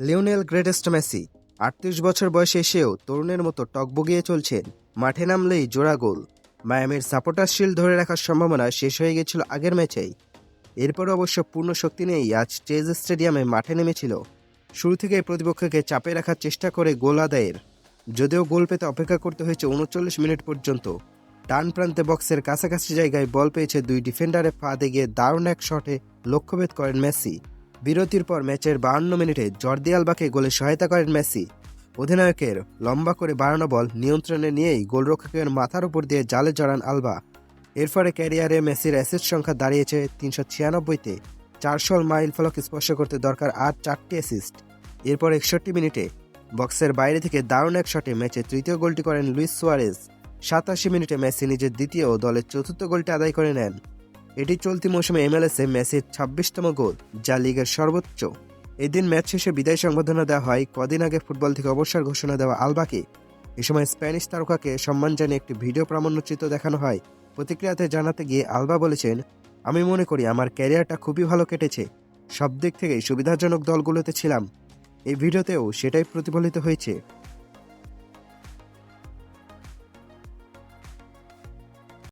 Lionel greatest Messi, আটত্রিশ বছর বয়সে এসেও তরুণের মতো টকবগিয়ে চলছেন, মাঠে নামলেই জোড়া গোল। মায়ামির সাপোর্টার শিল্ড ধরে রাখার সম্ভাবনা শেষ হয়ে গেছিল আগের ম্যাচেই। এরপর অবশ্য পূর্ণ শক্তি নিয়েই আজ চেজ স্টেডিয়ামে মাঠে নেমেছিল। শুরু থেকেই প্রতিপক্ষকে চাপে রাখার চেষ্টা করে গোল আদায়ের। যদিও গোল পেতে অপেক্ষা করতে হয়েছে উনচল্লিশ মিনিট পর্যন্ত। ডান প্রান্তে বক্সের কাছাকাছি জায়গায় বল পেয়েছে দুই ডিফেন্ডারের ফাঁদে গিয়ে দারুণ এক শটে লক্ষ্যভেদ করেন মেসি। বিরতির পর ম্যাচের বাহান্ন মিনিটে জর্দি আলবাকে গোলে সহায়তা করেন মেসি। অধিনায়কের লম্বা করে বাড়ানো বল নিয়ন্ত্রণে নিয়েই গোলরক্ষকের মাথার উপর দিয়ে জালে জড়ান আলবা। এর ফলে ক্যারিয়ারে মেসির অ্যাসিস্ট সংখ্যা দাঁড়িয়েছে তিনশো ছিয়ানব্বইতে। চারশো মাইল ফলক স্পর্শ করতে দরকার আর চারটি অ্যাসিস্ট এরপর একষট্টি মিনিটে বক্সের বাইরে থেকে দারুণ এক শটে ম্যাচে তৃতীয় গোলটি করেন লুইস সুয়ারেজ। সাতাশি মিনিটে মেসি নিজের দ্বিতীয় দলের চতুর্থ গোলটি আদায় করে নেন। এটি চলতি মৌসুমে এমএলএসে মেসির ছাব্বিশতম গোল, যা লিগের সর্বোচ্চ। এদিন ম্যাচ শেষে বিদায় সংবর্ধনা দেওয়া হয় কদিন আগে ফুটবল থেকে অবসর ঘোষণা দেওয়া আলবাকে। এ সময় স্প্যানিশ তারকাকে সম্মান জানিয়ে একটি ভিডিও প্রামাণ্যচিত্র দেখানো হয়। প্রতিক্রিয়াতে জানাতে গিয়ে আলবা বলেছেন, আমি মনে করি আমার ক্যারিয়ারটা খুবই ভালো কেটেছে। সব দিক থেকেই সুবিধাজনক দলগুলোতে ছিলাম। এই ভিডিওতেও সেটাই প্রতিফলিত হয়েছে।